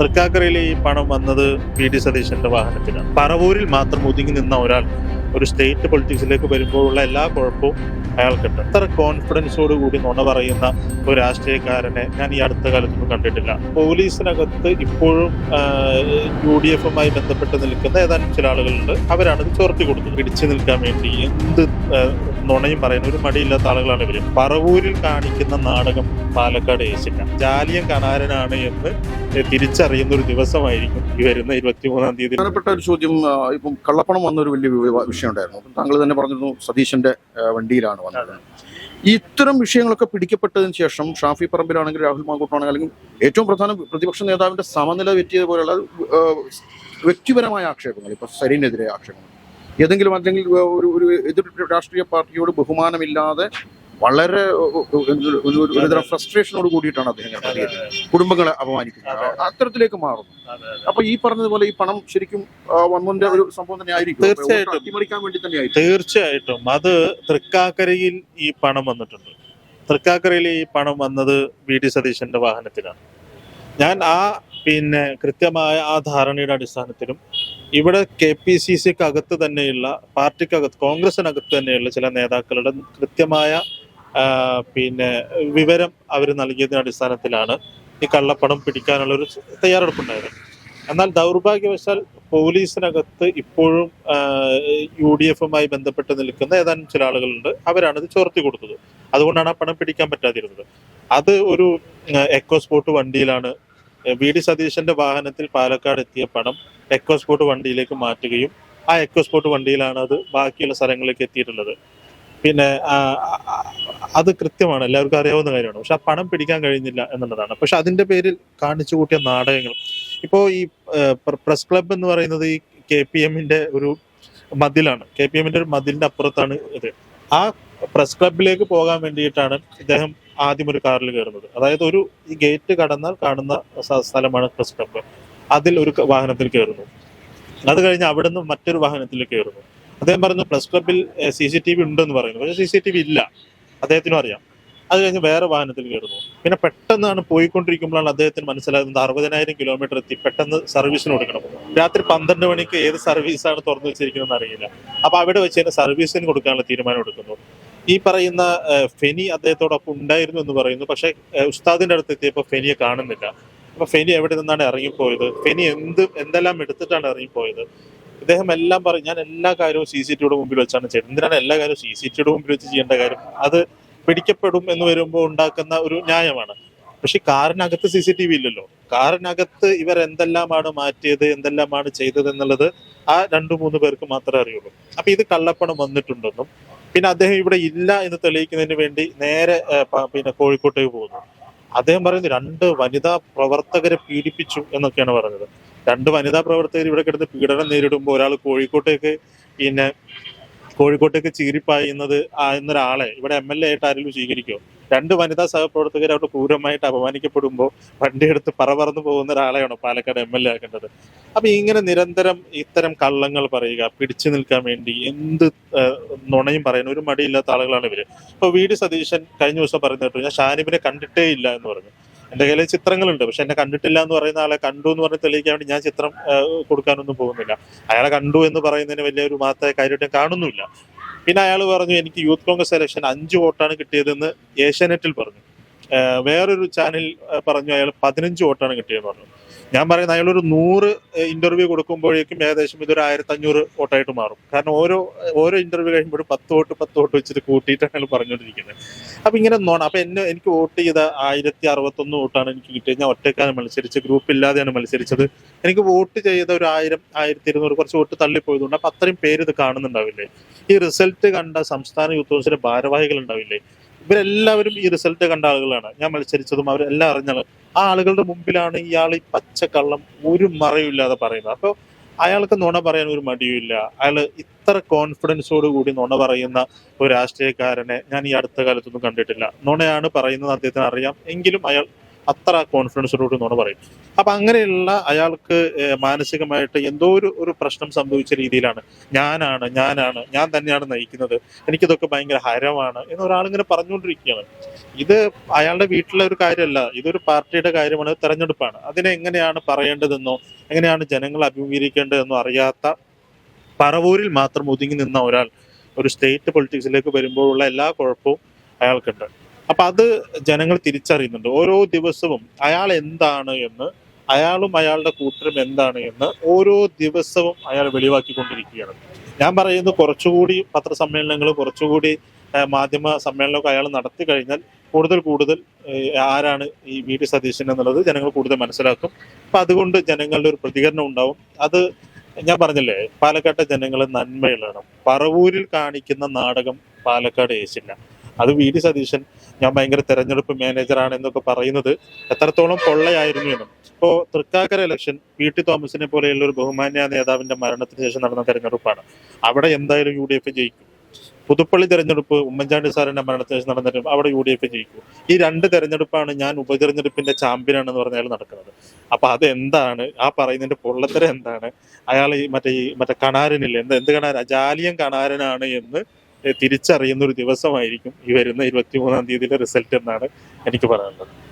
തൃക്കാക്കരയിലെ ഈ പണം വന്നത് പി ഡി സതീശന്റെ വാഹനത്തിനാണ്. പറവൂരിൽ മാത്രം ഒതുങ്ങി നിന്ന ഒരാൾ ഒരു സ്റ്റേറ്റ് പൊളിറ്റിക്സിലേക്ക് വരുമ്പോഴുള്ള എല്ലാ കുഴപ്പവും അയാൾക്കുണ്ട്. അത്ര കോൺഫിഡൻസോട് കൂടി നുണ പറയുന്ന ഒരു രാഷ്ട്രീയക്കാരനെ ഞാൻ ഈ അടുത്ത കാലത്തൊന്നും കണ്ടിട്ടില്ല. പോലീസിനകത്ത് ഇപ്പോഴും യു ഡി എഫുമായി ബന്ധപ്പെട്ട് നിൽക്കുന്ന ഏതാനും ചില ആളുകളുണ്ട്. അവരാണ് ചോർത്തി കൊടുത്തത് പിടിച്ചു നിൽക്കാൻ വേണ്ടി എന്ത് നുണയും പറയുന്ന. ഒരു മടിയില്ലാത്ത ആളുകളാണ് ഇവർ. പറവൂരിൽ കാണിക്കുന്ന നാടകം പാലക്കാട് ഏശില്ല ജാലിയൻ കണാരനാണ് എന്ന് തിരിച്ചറിയുന്ന ഒരു ദിവസമായിരിക്കും ഈ വരുന്ന ഇരുപത്തിമൂന്നാം തീയതി. പ്രധാനപ്പെട്ട ഒരു ചോദ്യം ഇപ്പം കള്ളപ്പണം വന്നൊരു വലിയ വിഷയം ഉണ്ടായിരുന്നു താങ്കൾ തന്നെ പറഞ്ഞിരുന്നു സതീശന്റെ വണ്ടിയിലാണ് വന്നത്. ഇത്തരം വിഷയങ്ങളൊക്കെ പിടിക്കപ്പെട്ടതിന് ശേഷം ഷാഫി പറമ്പിലാണെങ്കിൽ രാഹുൽ മാങ്കൂട്ടാണെങ്കിൽ അല്ലെങ്കിൽ ഏറ്റവും പ്രധാന പ്രതിപക്ഷ നേതാവിന്റെ സമനില തെറ്റിയത് പോലെയുള്ള വ്യക്തിപരമായ ആക്ഷേപങ്ങൾ ഇപ്പൊ സരീനെതിരെ ആക്ഷേപങ്ങൾ. ഏതെങ്കിലും അല്ലെങ്കിൽ ഒരു ഒരു എതിർ രാഷ്ട്രീയ പാർട്ടിയോട് ബഹുമാനമില്ലാതെ വളരെ ഒരു- ഒരു- ഒരു- ഒരുതരം ഫ്രസ്ട്രേഷനോട് കൂടിയിട്ടാണ് അദ്ദേഹം. കുടുംബങ്ങളെ അപമാനിക്കുന്നത്. അത്തരത്തിലേക്ക് മാറുന്നു. അപ്പൊ ഈ പറഞ്ഞതുപോലെ ഈ പണം ശരിക്കും വന്നതിന്റെ ഒരു സംഭവം തന്നെയായിരിക്കും തീർച്ചയായിട്ടും. അട്ടിമറിക്കാൻ വേണ്ടി തന്നെ തീർച്ചയായിട്ടും. അത് തൃക്കാക്കരയിൽ ഈ പണം വന്നിട്ടുണ്ട്. തൃക്കാക്കരയിൽ ഈ പണം വന്നത് വി. ഡി. സതീശന്റെ വാഹനത്തിലാണ്. ഞാൻ ആ പിന്നെ കൃത്യമായ ആ ധാരണയുടെ അടിസ്ഥാനത്തിലും ഇവിടെ കെ പി സി സിക്ക് അകത്ത് തന്നെയുള്ള പാർട്ടിക്കകത്ത് കോൺഗ്രസിനകത്ത് തന്നെയുള്ള ചില നേതാക്കളുടെ കൃത്യമായ പിന്നെ വിവരം അവർ നൽകിയതിന്റെ അടിസ്ഥാനത്തിലാണ് ഈ കള്ളപ്പണം പിടിക്കാനുള്ള ഒരു തയ്യാറെടുപ്പുണ്ടായത്. എന്നാൽ ദൗർഭാഗ്യവശാൽ പോലീസിനകത്ത് ഇപ്പോഴും യു ഡി എഫുമായി ബന്ധപ്പെട്ട് നിൽക്കുന്ന ഏതാനും ചില ആളുകളുണ്ട്. അവരാണ് ഇത് ചോർത്തി കൊടുത്തത്. അതുകൊണ്ടാണ് ആ പണം പിടിക്കാൻ പറ്റാതിരുന്നത്. അത് ഒരു എക്കോ സ്പോർട്ട് വണ്ടിയിലാണ് വി ഡി സതീശന്റെ വാഹനത്തിൽ പാലക്കാട് എത്തിയ പണം എക്കോ സ്പോർട്ട് വണ്ടിയിലേക്ക് മാറ്റുകയും ആ എക്കോ സ്പോർട്ട് വണ്ടിയിലാണ് അത് ബാക്കിയുള്ള സ്ഥലങ്ങളിലേക്ക് എത്തിയിട്ടുള്ളത്. പിന്നെ അത് കൃത്യമാണ്. എല്ലാവർക്കും അറിയാവുന്ന കാര്യമാണ്. പക്ഷെ ആ പണം പിടിക്കാൻ കഴിഞ്ഞില്ല എന്നുള്ളതാണ്. പക്ഷെ അതിന്റെ പേരിൽ കാണിച്ചു കൂട്ടിയ നാടകങ്ങൾ. ഇപ്പോ ഈ പ്രസ് ക്ലബ് എന്ന് പറയുന്നത് ഈ കെ പി എമ്മിന്റെ ഒരു മതിലാണ്. കെ പി എമ്മിന്റെ ഒരു മതിലിന്റെ അപ്പുറത്താണ് ഇത്. ആ പ്രസ് ക്ലബിലേക്ക് പോകാൻ വേണ്ടിയിട്ടാണ് ഇദ്ദേഹം ആദ്യം ഒരു കാറിൽ കയറുന്നത്. അതായത് ഒരു ഈ ഗേറ്റ് കടന്നാൽ കാണുന്ന സ്ഥലമാണ് പ്രസ് ക്ലബ് അതിൽ ഒരു വാഹനത്തിൽ കയറുന്നു. അത് കഴിഞ്ഞ് അവിടെ നിന്ന് മറ്റൊരു വാഹനത്തിൽ കയറുന്നു. അദ്ദേഹം പറഞ്ഞു പ്രസ് ക്ലബിൽ സി സി ടി വി ഉണ്ടെന്ന് പറയുന്നു. പക്ഷെ സി സി ടി വി ഇല്ല. അദ്ദേഹത്തിനും അറിയാം. അത് കഴിഞ്ഞ് വേറെ വാഹനത്തിൽ കയറുന്നു. പിന്നെ പെട്ടെന്നാണ് പോയിക്കൊണ്ടിരിക്കുമ്പോഴാണ് അദ്ദേഹത്തിന് മനസ്സിലാകുന്നത് അറുപതിനായിരം കിലോമീറ്റർ എത്തി. പെട്ടെന്ന് സർവീസിന് കൊടുക്കണം. രാത്രി പന്ത്രണ്ട് മണിക്ക് ഏത് സർവീസാണ് തുറന്നു വെച്ചിരിക്കുന്നതെന്ന് അറിയില്ല. അപ്പൊ അവിടെ വെച്ച് തന്നെ സർവീസിന് കൊടുക്കാനുള്ള തീരുമാനം എടുക്കുന്നു. ഈ പറയുന്ന ഫെനി അദ്ദേഹത്തോടൊപ്പം ഉണ്ടായിരുന്നു എന്ന് പറയുന്നു. പക്ഷേ ഉസ്താദിന്റെ അടുത്ത് എത്തിയപ്പോൾ ഫെനിയെ കാണുന്നില്ല. അപ്പൊ ഫെനി എവിടെ നിന്നാണ് ഇറങ്ങിപ്പോയത്? ഫെനി എന്ത് എന്തെല്ലാം എടുത്തിട്ടാണ് ഇറങ്ങിപ്പോയത്? ഇദ്ദേഹം എല്ലാം പറയും ഞാൻ എല്ലാ കാര്യവും സി സി ടിയുടെ മുമ്പിൽ വെച്ചാണ് ചെയ്യുന്നത് എന്തിനാണ് എല്ലാ കാര്യവും സി സി ടിയുടെ മുമ്പിൽ വെച്ച് ചെയ്യേണ്ട കാര്യം? അത് പിടിക്കപ്പെടും എന്ന് വരുമ്പോൾ ഉണ്ടാക്കുന്ന ഒരു ന്യായമാണ്. പക്ഷെ കാറിനകത്ത് സി സി ടി വി ഇല്ലല്ലോ. കാറിനകത്ത് ഇവർ എന്തെല്ലാമാണ് മാറ്റിയത് എന്തെല്ലാമാണ് ചെയ്തത് എന്നുള്ളത് ആ രണ്ടു മൂന്ന് പേർക്ക് മാത്രമേ അറിയുള്ളൂ. അപ്പൊ ഇത് കള്ളപ്പണം വന്നിട്ടുണ്ടെന്നും പിന്നെ അദ്ദേഹം ഇവിടെ ഇല്ല എന്ന് തെളിയിക്കുന്നതിന് വേണ്ടി നേരെ പിന്നെ കോഴിക്കോട്ടേക്ക് പോകുന്നു. അദ്ദേഹം പറയുന്നത് രണ്ട് വനിതാ പ്രവർത്തകരെ പീഡിപ്പിച്ചു എന്നൊക്കെയാണ് പറഞ്ഞത്. രണ്ട് വനിതാ പ്രവർത്തകർ ഇവിടെ കിടന്ന് പീഡനം നേരിടുമ്പോൾ ഒരാൾ കോഴിക്കോട്ടേക്ക് പിന്നെ കോഴിക്കോട്ടേക്ക് ചീരിപ്പായുന്നത് എന്നൊരാളെ ഇവിടെ എം എൽ എ ആയിട്ട് ആരെങ്കിലും സ്വീകരിക്കുമോ രണ്ട് വനിതാ സഹപ്രവർത്തകർ അവിടെ ക്രൂരമായിട്ട് അപമാനിക്കപ്പെടുമ്പോൾ വണ്ടിയെടുത്ത് പറ പറന്നു പോകുന്ന ഒരാളെയാണോ പാലക്കാട് എം എൽ എ ആക്കേണ്ടത്? അപ്പൊ ഇങ്ങനെ നിരന്തരം ഇത്തരം കള്ളങ്ങൾ പറയുക പിടിച്ചു നിൽക്കാൻ വേണ്ടി എന്ത് നുണയും പറയുന്ന ഒരു മടിയില്ലാത്ത ആളുകളാണ് ഇവർ. ഇപ്പൊ വി ഡി സതീശൻ കഴിഞ്ഞ ദിവസം പറഞ്ഞു കേട്ടു ഞാൻ ഷാനിബിനെ കണ്ടിട്ടേ ഇല്ല എന്ന് പറഞ്ഞു. എന്റെ കയ്യിൽ ചിത്രങ്ങളുണ്ട്. പക്ഷെ എന്നെ കണ്ടിട്ടില്ല എന്ന് പറയുന്ന ആളെ കണ്ടു എന്ന് പറഞ്ഞ് തെളിയിക്കാൻ വേണ്ടി ഞാൻ ചിത്രം കൊടുക്കാനൊന്നും പോകുന്നില്ല. അയാളെ കണ്ടു എന്ന് പറയുന്നതിന് വലിയൊരു മഹത്തായ കാര്യമായിട്ട് കാണുന്നില്ല പിന്നെ അയാൾ പറഞ്ഞു എനിക്ക് യൂത്ത് കോൺഗ്രസ് ഇലക്ഷൻ അഞ്ച് വോട്ടാണ് കിട്ടിയതെന്ന് ഏഷ്യാനെറ്റിൽ പറഞ്ഞു. വേറൊരു ചാനൽ പറഞ്ഞു അയാൾ പതിനഞ്ച് വോട്ടാണ് കിട്ടിയതെന്ന് പറഞ്ഞു. ഞാൻ പറയുന്നത് അയാളൊരു നൂറ് ഇന്റർവ്യൂ കൊടുക്കുമ്പോഴേക്കും ഏകദേശം ഇതൊരു ആയിരത്തി അഞ്ഞൂറ് വോട്ടായിട്ട് മാറും. കാരണം ഓരോ ഓരോ ഇന്റർവ്യൂ കഴിയുമ്പോഴും പത്ത് വോട്ട് പത്ത് വോട്ട് വെച്ചിട്ട് കൂട്ടിയിട്ടാണ് അയാൾ പറഞ്ഞുകൊണ്ടിരിക്കുന്നത്. അപ്പൊ ഇങ്ങനെ നോണം. അപ്പൊ എന്നെ എനിക്ക് വോട്ട് ചെയ്ത ആയിരത്തി അറുപത്തൊന്ന് വോട്ടാണ് എനിക്ക് കിട്ടിയത്. ഞാൻ ഒറ്റക്കാണ് മത്സരിച്ചത്. ഗ്രൂപ്പ് ഇല്ലാതെയാണ് മത്സരിച്ചത്. എനിക്ക് വോട്ട് ചെയ്ത ഒരു ആയിരം ആയിരത്തി ഇരുന്നൂറ് കുറച്ച് വോട്ട് തള്ളിപ്പോയതുകൊണ്ട് അപ്പൊ അത്രയും പേര് ഇത് കാണുന്നുണ്ടാവില്ലേ? ഈ റിസൾട്ട് കണ്ട സംസ്ഥാന യൂത്ത് കൗൺസിലെ ഭാരവാഹികൾ ഉണ്ടാവില്ലേ? ഇവരെല്ലാവരും ഈ റിസൾട്ട് കണ്ട ആളുകളാണ്. ഞാൻ മത്സരിച്ചതും അവരെല്ലാം അറിഞ്ഞത്. ആ ആളുകളുടെ മുമ്പിലാണ് ഇയാൾ ഈ പച്ചക്കള്ളം ഒരു മറയുമില്ലാതെ പറയുന്നത്. അപ്പോൾ അയാൾക്ക് നുണ പറയാൻ ഒരു മടിയുമില്ല. അയാൾ ഇത്ര കോൺഫിഡൻസോട് കൂടി നുണ പറയുന്ന ഒരു രാഷ്ട്രീയക്കാരനെ ഞാൻ ഈ അടുത്ത കാലത്തൊന്നും കണ്ടിട്ടില്ല. നുണയാണ് പറയുന്നത് അദ്ദേഹത്തിന് അറിയാം. എങ്കിലും അയാൾ അത്ര കോൺഫിഡൻസ് കൂടി എന്നാണ് പറയും. അപ്പൊ അങ്ങനെയുള്ള അയാൾക്ക് മാനസികമായിട്ട് എന്തോ ഒരു ഒരു പ്രശ്നം സംഭവിച്ച രീതിയിലാണ് ഞാനാണ് ഞാനാണ് ഞാൻ തന്നെയാണ് നയിക്കുന്നത് എനിക്കിതൊക്കെ ഭയങ്കര ഹരമാണ് എന്ന് ഒരാളിങ്ങനെ പറഞ്ഞുകൊണ്ടിരിക്കുകയാണ്. ഇത് അയാളുടെ വീട്ടിലെ ഒരു കാര്യമല്ല ഇതൊരു പാർട്ടിയുടെ കാര്യമാണ് തെരഞ്ഞെടുപ്പാണ്. അതിനെ എങ്ങനെയാണ് പറയേണ്ടതെന്നോ എങ്ങനെയാണ് ജനങ്ങൾ അഭിമുഖീകരിക്കേണ്ടതെന്നോ അറിയാത്ത പറവൂരിൽ മാത്രം ഒതുങ്ങി നിന്ന ഒരാൾ ഒരു സ്റ്റേറ്റ് പൊളിറ്റിക്സിലേക്ക് വരുമ്പോഴുള്ള എല്ലാ കുഴപ്പവും അയാൾക്കുണ്ട്. അപ്പൊ അത് ജനങ്ങൾ തിരിച്ചറിയുന്നുണ്ട്. ഓരോ ദിവസവും അയാൾ എന്താണ് എന്ന് അയാളും അയാളുടെ കൂട്ടരും എന്താണ് എന്ന് ഓരോ ദിവസവും അയാൾ വെളിവാക്കിക്കൊണ്ടിരിക്കുകയാണ്. ഞാൻ പറയുന്നത് കുറച്ചുകൂടി പത്രസമ്മേളനങ്ങളും കുറച്ചുകൂടി മാധ്യമ സമ്മേളനമൊക്കെ അയാൾ നടത്തി കഴിഞ്ഞാൽ കൂടുതൽ കൂടുതൽ ആരാണ് ഈ വി ടി സതീശൻ എന്നുള്ളത് ജനങ്ങൾ കൂടുതൽ മനസ്സിലാക്കും. അപ്പൊ അതുകൊണ്ട് ജനങ്ങളുടെ ഒരു പ്രതികരണം ഉണ്ടാവും. അത് ഞാൻ പറഞ്ഞില്ലേ പാലക്കാട്ടെ ജനങ്ങൾ നന്മയിലാണ്. പറവൂരിൽ കാണിക്കുന്ന നാടകം പാലക്കാട് ഏശില്ല. അത് വി ഡി സതീശൻ. ഞാൻ ഭയങ്കര തെരഞ്ഞെടുപ്പ് മാനേജറാണ് എന്നൊക്കെ പറയുന്നത്. എത്രത്തോളം പൊള്ളയായിരുന്നു എന്നും. ഇപ്പോ തൃക്കാക്കര ഇലക്ഷൻ പി ടി തോമസിനെ പോലെയുള്ള ഒരു ബഹുമാന്യ നേതാവിന്റെ മരണത്തിന് ശേഷം നടന്ന തെരഞ്ഞെടുപ്പാണ്. അവിടെ എന്തായാലും യു ഡി എഫ് ജയിക്കും. പുതുപ്പള്ളി തെരഞ്ഞെടുപ്പ് ഉമ്മൻചാണ്ടി സാറിന്റെ മരണത്തിന് ശേഷം നടന്ന അവിടെ യു ഡി എഫ് ജയിക്കും. ഈ രണ്ട് തെരഞ്ഞെടുപ്പാണ് ഞാൻ ഉപതെരഞ്ഞെടുപ്പിന്റെ ചാമ്പ്യൻ ആണെന്ന് പറഞ്ഞാൽ നടക്കുന്നത്. അപ്പൊ അത് എന്താണ്? ആ പറയുന്നതിന്റെ പൊള്ളത്തരം എന്താണ്? അയാൾ ഈ മറ്റേ ഈ മറ്റേ കണാരനില്ല? എന്ത് എന്ത് കണാരൻ ജാലിയൻ കണാരനാണ് എന്ന് തിരിച്ചറിയുന്ന ഒരു ദിവസമായിരിക്കും ഈ വരുന്ന ഇരുപത്തി മൂന്നാം തീയതിയിലെ റിസൾട്ട് എന്നാണ് എനിക്ക് പറയാനുള്ളത്.